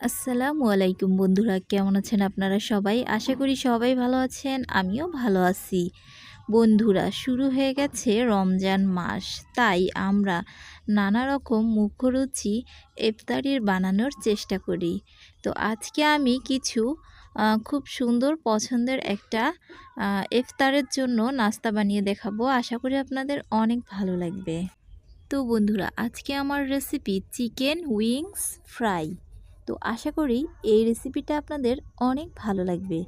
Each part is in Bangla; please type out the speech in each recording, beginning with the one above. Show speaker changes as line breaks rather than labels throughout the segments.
আসসালামু আলাইকুম বন্ধুরা, কেমন আছেন আপনারা সবাই? আশা করি সবাই ভালো আছেন, আমিও ভালো আছি। বন্ধুরা, শুরু হয়ে গেছে রমজান মাস, তাই আমরা নানা রকম মুখরুচি ইফতারির বানানোর চেষ্টা করি। তো আজকে আমি কিছু খুব সুন্দর পছন্দের একটা ইফতারের জন্য নাস্তা বানিয়ে দেখাবো। আশা করি আপনাদের অনেক ভালো লাগবে। তো বন্ধুরা, আজকে আমার রেসিপি চিকেন উইংস ফ্রাই। তো আশা করি এই রেসিপিটা আপনাদের অনেক ভালো লাগবে।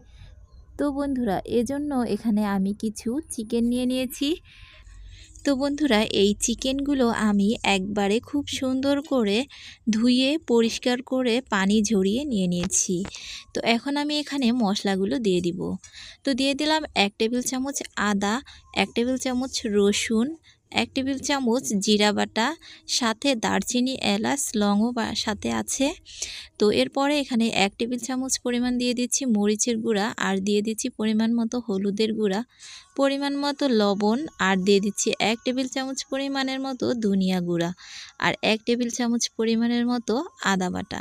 তো বন্ধুরা, এজন্য এখানে আমি কিছু চিকেন নিয়ে নিয়েছি। তো বন্ধুরা, এই চিকেনগুলো আমি একবারে খুব সুন্দর করে ধুয়ে, পরিষ্কার করে পানি ঝরিয়ে নিয়ে নিয়েছি। তো এখন আমি এখানে মশলাগুলো দিয়ে দিব। তো দিয়ে দিলাম এক টেবিল চামচ আদা, এক টেবিল চামচ রসুন এক টেবিল চামচ জিরা বাটা, সাথে দারচিনি, এলাচ লংও সাথে আছে। তো এরপরে এখানে এক টেবিল চামচ পরিমাণ দিয়ে দিচ্ছি মরিচের গুঁড়া আর দিয়ে দিচ্ছি পরিমাণ মতো হলুদের গুঁড়া। পরিমাণ মতো লবণ আর দিয়ে দিচ্ছি এক টেবিল চামচ পরিমাণের মতো ধনিয়া গুঁড়া আর এক টেবিল চামচ পরিমাণের মতো আদা বাটা।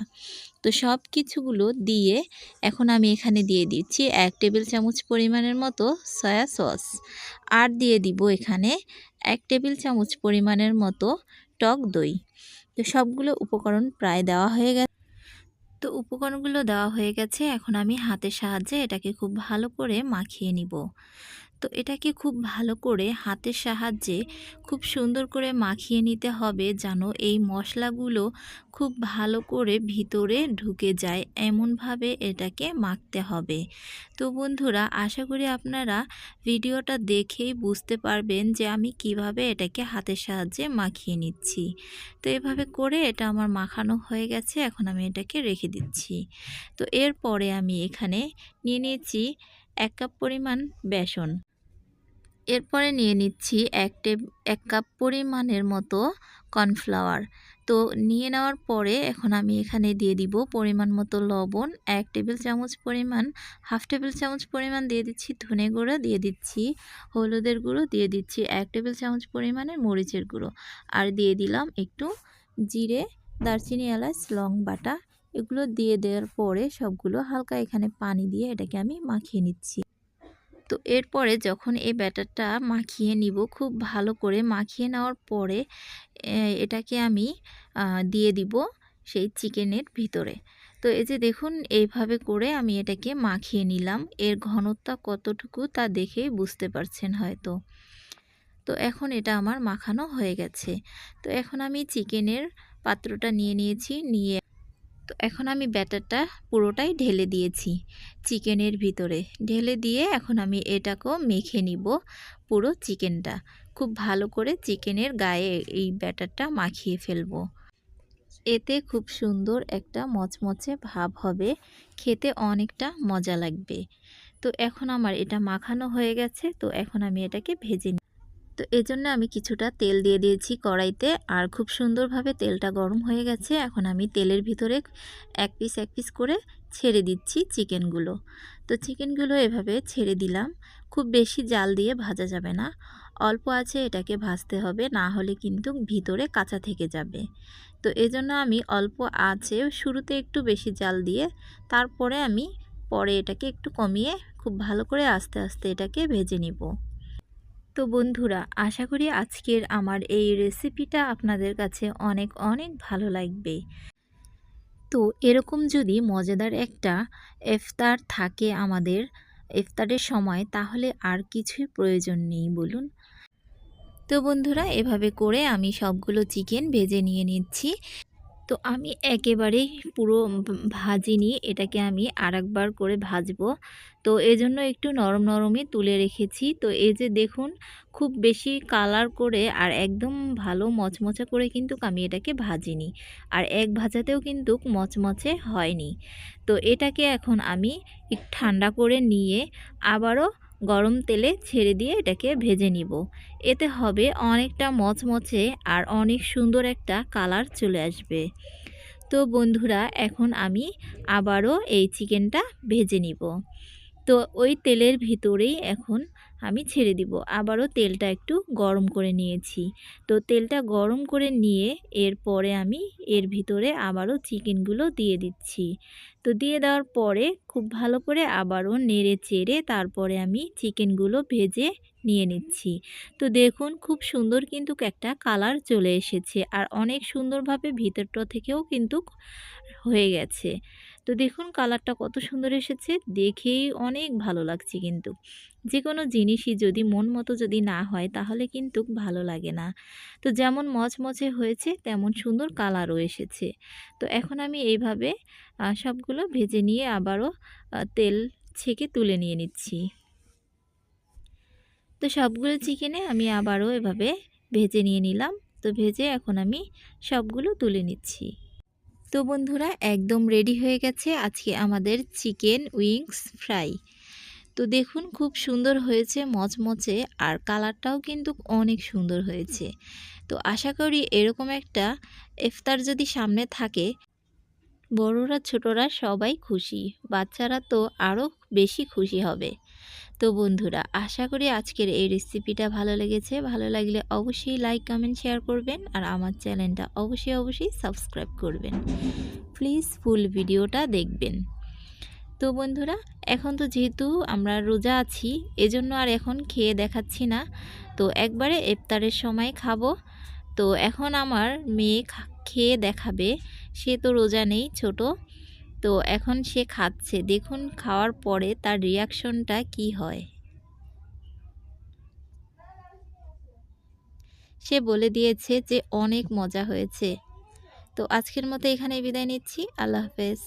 তো সব কিছুগুলো দিয়ে এখন আমি এখানে দিয়ে দিচ্ছি এক টেবিল চামচ পরিমাণের মতো সয়া সস। আর দিয়ে দিব এখানে এক টেবিল চামচ পরিমাণের মতো টক দই। তো সবগুলো উপকরণ প্রায় দেওয়া হয়ে গেছে। তো উপকরণগুলো দেওয়া হয়ে গেছে। এখন আমি হাতের সাহায্যে এটাকে খুব ভালো করে মাখিয়ে নিব। তো এটাকে খুব ভালো করে হাতের সাহায্যে খুব সুন্দর করে মাখিয়ে নিতে হবে যেন এই মশলাগুলো খুব ভালো করে ভিতরে ঢুকে যায়। এমনভাবে এটাকে মাখতে হবে। তো বন্ধুরা, আশা করি আপনারা ভিডিওটা দেখেই বুঝতে পারবেন যে আমি কীভাবে এটাকে হাতের সাহায্যে মাখিয়ে নিচ্ছি। তো এভাবে করে এটা আমার মাখানো হয়ে গেছে, এখন আমি এটাকে রেখে দিচ্ছি। তো এরপরে আমি এখানে নিয়ে নিয়েছি এক কাপ পরিমাণ বেসন। এরপরে নিয়ে নিচ্ছি এক টেব, এক কাপ পরিমাণের মতো কর্নফ্লাওয়ার। তো নিয়ে নেওয়ার পরে এখন আমি এখানে দিয়ে দিব পরিমাণ মতো লবণ, এক টেবিল চামচ পরিমাণ, হাফ টেবিল চামচ পরিমাণ দিয়ে দিচ্ছি ধনে গুঁড়ো, দিয়ে দিচ্ছি হলুদের গুঁড়ো, দিয়ে দিচ্ছি এক টেবিল চামচ পরিমাণের মরিচের গুঁড়ো। আর দিয়ে দিলাম একটু জিরে, দারচিনি, এলাচ, লং বাটা। এগুলো দিয়ে দেওয়ার পরে সবগুলো হালকা এখানে পানি দিয়ে এটাকে আমি মাখিয়ে নিচ্ছি। তো এরপরে যখন এই ব্যাটারটা মাখিয়ে নিব, খুব ভালো করে মাখিয়ে নেওয়ার পরে এটাকে আমি দিয়ে দিব সেই চিকেনের ভিতরে। তো এই যে দেখুন, এইভাবে করে আমি এটাকে মাখিয়ে নিলাম। এর ঘনত্ব কতটুকু তা দেখেই বুঝতে পারছেন হয়তো। তো এখন এটা আমার মাখানো হয়ে গেছে। তো এখন আমি চিকেনের পাত্রটা নিয়ে নিয়েছি, নিয়ে তো এখন আমি ব্যাটারটা পুরোটাই ঢেলে দিয়েছি চিকেনের ভিতরে। ঢেলে দিয়ে এখন আমি এটাকেও মেখে নিব পুরো চিকেনটা। খুব ভালো করে চিকেনের গায়ে এই ব্যাটারটা মাখিয়ে ফেলব। এতে খুব সুন্দর একটা মচমচে ভাব হবে, খেতে অনেকটা মজা লাগবে। তো এখন আমার এটা মাখানো হয়ে গেছে, তো এখন আমি এটাকে ভেজে তো এজন্য আমি কিছুটা তেল দিয়ে দিয়েছি কড়াইতে। আর খুব সুন্দরভাবে তেলটা গরম হয়ে গেছে। এখন আমি তেলের ভিতরে এক পিস এক পিস করে ছেড়ে দিচ্ছি চিকেনগুলো। তো চিকেনগুলো এভাবে ছেড়ে দিলাম। খুব বেশি জাল দিয়ে ভাজা যাবে না। অল্প আছে, এটাকে ভাজতে হবে। না হলে কিন্তু ভিতরে কাঁচা থেকে যাবে। তো এজন্য আমি অল্প আছে, শুরুতে একটু বেশি জাল দিয়ে তারপরে আমি পরে এটাকে একটু কমিয়ে খুব ভালো করে আস্তে আস্তে এটাকে ভেজে নিব। তো বন্ধুরা, আশা করি আজকের আমার এই রেসিপিটা আপনাদের কাছে অনেক অনেক ভালো লাগবে। তো এরকম যদি মজাদার একটা ইফতার থাকে আমাদের ইফতারের সময়, তাহলে আর কিছুই প্রয়োজন নেই, বলুন। তো বন্ধুরা, এভাবে করে আমি সবগুলো চিকেন ভেজে নিয়ে নিচ্ছি। তো আমি একেবারেই পুরো ভাজিনি এটাকে আমি আরেকবার করে ভাজবো। তো এজন্য একটু নরম নরমই তুলে রেখেছি। তো এই যে দেখুন, খুব বেশি কালার করে আর একদম ভালো মচমচা করে কিন্তু আমি এটাকে ভাজিনি। আর এক ভাজাতেও কিন্তু মচমচে হয়নি। তো এটাকে এখন আমি ঠান্ডা করে নিয়ে আবারও গরম তেলে ছেড়ে দিয়ে এটাকে ভেজে নিব। এতে হবে অনেকটা মচমচে আর অনেক সুন্দর একটা কালার চলে আসবে। তো বন্ধুরা, এখন আমি আবারও এই চিকেনটা ভেজে নিব। তো ওই তেলের ভিতরেই এখন আমি ছেড়ে দিব। আবারও তেলটা একটু গরম করে নিয়েছি। তো তেলটা গরম করে নিয়ে এরপরে আমি এর ভিতরে আবারও চিকেনগুলো দিয়ে দিচ্ছি। তো দিয়ে দেওয়ার পরে খুব ভালো করে আবারও নেড়ে চেড়ে তারপরে আমি চিকেনগুলো ভেজে নিয়ে নিচ্ছি। তো দেখুন খুব সুন্দর কিন্তু একটা কালার চলে এসেছে। আর অনেক সুন্দরভাবে ভিতরটা থেকেও কিন্তু হয়ে গেছে। তো দেখুন কালারটা কত সুন্দর এসেছে। দেখেই অনেক ভালো লাগছে কিন্তু। যে কোনো জিনিসই যদি মন মতো যদি না হয় তাহলে কিন্তু ভালো লাগে না। তো যেমন মচমচে হয়েছে তেমন সুন্দর কালারও এসেছে। তো এখন আমি এইভাবে সবগুলো ভেজে নিয়ে আবারও তেল ছেঁকে তুলে নিয়ে নিচ্ছি। তো সবগুলো চিকেনে আমি আবারও এভাবে ভেজে নিয়ে নিলাম। তো ভেজে এখন আমি সবগুলো তুলে নিচ্ছি। তো বন্ধুরা, একদম রেডি হয়ে গেছে আজকে আমাদের চিকেন উইংস ফ্রাই তো দেখুন, খুব সুন্দর হয়েছে মচমচে আর কালারটাও কিন্তু অনেক সুন্দর হয়েছে। তো আশা করি এরকম একটা ইফতার যদি সামনে থাকে, বড়রা ছোটরা সবাই খুশি, বাচ্চারা তো আরও বেশি খুশি হবে। তো বন্ধুরা, আশা করি আজকের এই রেসিপিটা ভালো লেগেছে। ভালো লাগলে অবশ্যই লাইক কমেন্ট শেয়ার করবেন আর আমার চ্যানেলটা অবশ্যই অবশ্যই সাবস্ক্রাইব করবেন। প্লিজ ফুল ভিডিওটা দেখবেন। তো বন্ধুরা, এখন তো যেহেতু আমরা রোজা আছি, এজন্য আর এখন খেয়ে দেখাচ্ছি না। তো একবারে ইফতারের সময় খাব। তো এখন আমার মেয়ে খেয়ে দেখাবে। সে তো রোজা নেই, ছোট। তো এখন সে খাচ্ছে। দেখুন খাওয়ার পরে তার রিয়াকশনটা কি হয়। সে বলে দিয়েছে যে অনেক মজা হয়েছে। তো আজকের মতো এখানে বিদায় নিচ্ছি। আল্লাহ হাফেজ।